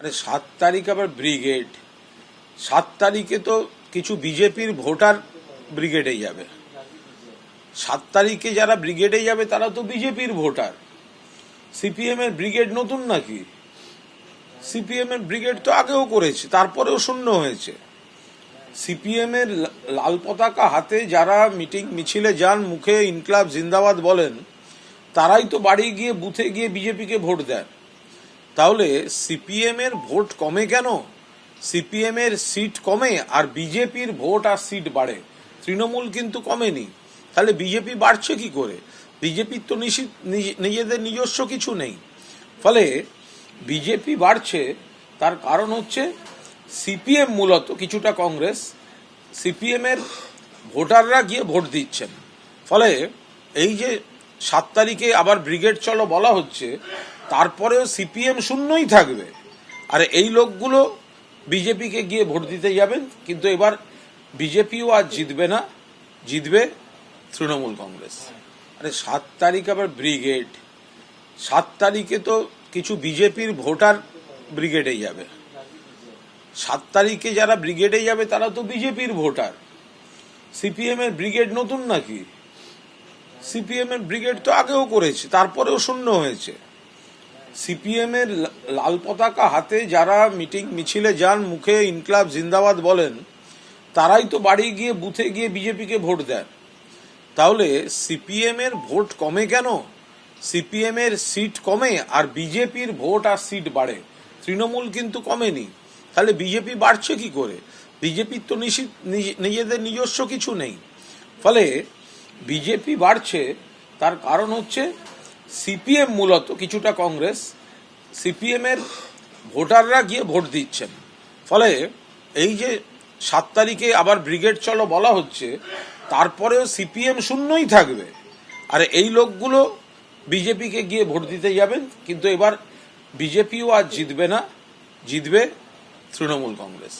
আরে সাত তারিখ আবার ব্রিগেড। সাত তারিখে তো কিছু বিজেপির ভোটার ব্রিগেডে যাবে। সাত তারিখে যারা ব্রিগেডে যাবে, তারা তো বিজেপির ভোটার। সিপিএম এর ব্রিগেড নতুন নাকি? সিপিএম এর ব্রিগেড তো আগেও করেছে, তারপরেও শূন্য হয়েছে। সিপিএম এর লাল পতাকা হাতে যারা মিটিং, মিছিলে যান, মুখে ইনকলাব জিন্দাবাদ বলেন, তারাই তো বাড়ি গিয়ে, বুথে গিয়ে বিজেপিকে ভোট দেন। তাহলে সিপিএম এর ভোট কমে কেন? সিপিএম এর সিট কমে আর বিজেপির ভোট আর সিট বাড়ে। তৃণমূল কিন্তু কমেনি। তাহলে বিজেপি বাড়ছে কি করে? বিজেপির তো নিজেদের নিজস্ব কিছু নেই। ফলে বিজেপি বাড়ছে, তার কারণ হচ্ছে সিপিএম মূলত কিছুটা কংগ্রেস। সিপিএম এর ভোটাররা গিয়ে ভোট দিচ্ছেন। ফলে এই যে সাত তারিখে আবার ব্রিগেড চলো বলা হচ্ছে তারপরেও সিপিএম শূন্যই থাকবে। আর এই লোকগুলো বিজেপিকে গিয়ে ভোট দিতে যাবেন, কিন্তু এবার বিজেপিও আর জিতবে না, জিতবে তৃণমূল কংগ্রেস। আরে সাত তারিখ আবার ব্রিগেড। সাত তারিখে তো কিছু বিজেপির ভোটার ব্রিগেডে যাবে। সাত তারিখে যারা ব্রিগেডে যাবে, তারা তো বিজেপির ভোটার। সিপিএম এর ব্রিগেড নতুন নাকি? সিপিএম এর ব্রিগেড তো আগেও করেছে, তারপরেও শূন্য হয়েছে। সিপিএম এর লাল পতাকা হাতে যারা মিটিং মিছিলে যান, মুখে ইনকলাব জিন্দাবাদ বলেন, তারাই তো বাড়ি গিয়ে বুথে গিয়ে বিজেপিকে ভোট দেন। তাহলে সিপিএম এর ভোট কমে কেন? সিপিএম এর সিট কমে আর বিজেপির ভোট আর সিট বাড়ে। তৃণমূল কিন্তু কমেনি। তাহলে বিজেপি বাড়ছে কি করে? বিজেপির তো নিজেদের নিজস্ব কিছু নেই। ফলে বিজেপি বাড়ছে, তার কারণ হচ্ছে সিপিএম মূলত কিছুটা কংগ্রেস সিপিএম এর ভোটাররা গিয়ে ভোট দিচ্ছেন। ফলে এই যে সাত তারিখে আবার ব্রিগেড চলো বলা হচ্ছে, তারপরেও সিপিএম শূন্যই থাকবে। আর এই লোকগুলো বিজেপিকে গিয়ে ভোট দিতে যাবেন, কিন্তু এবার বিজেপিও আর জিতবে না, জিতবে তৃণমূল কংগ্রেস।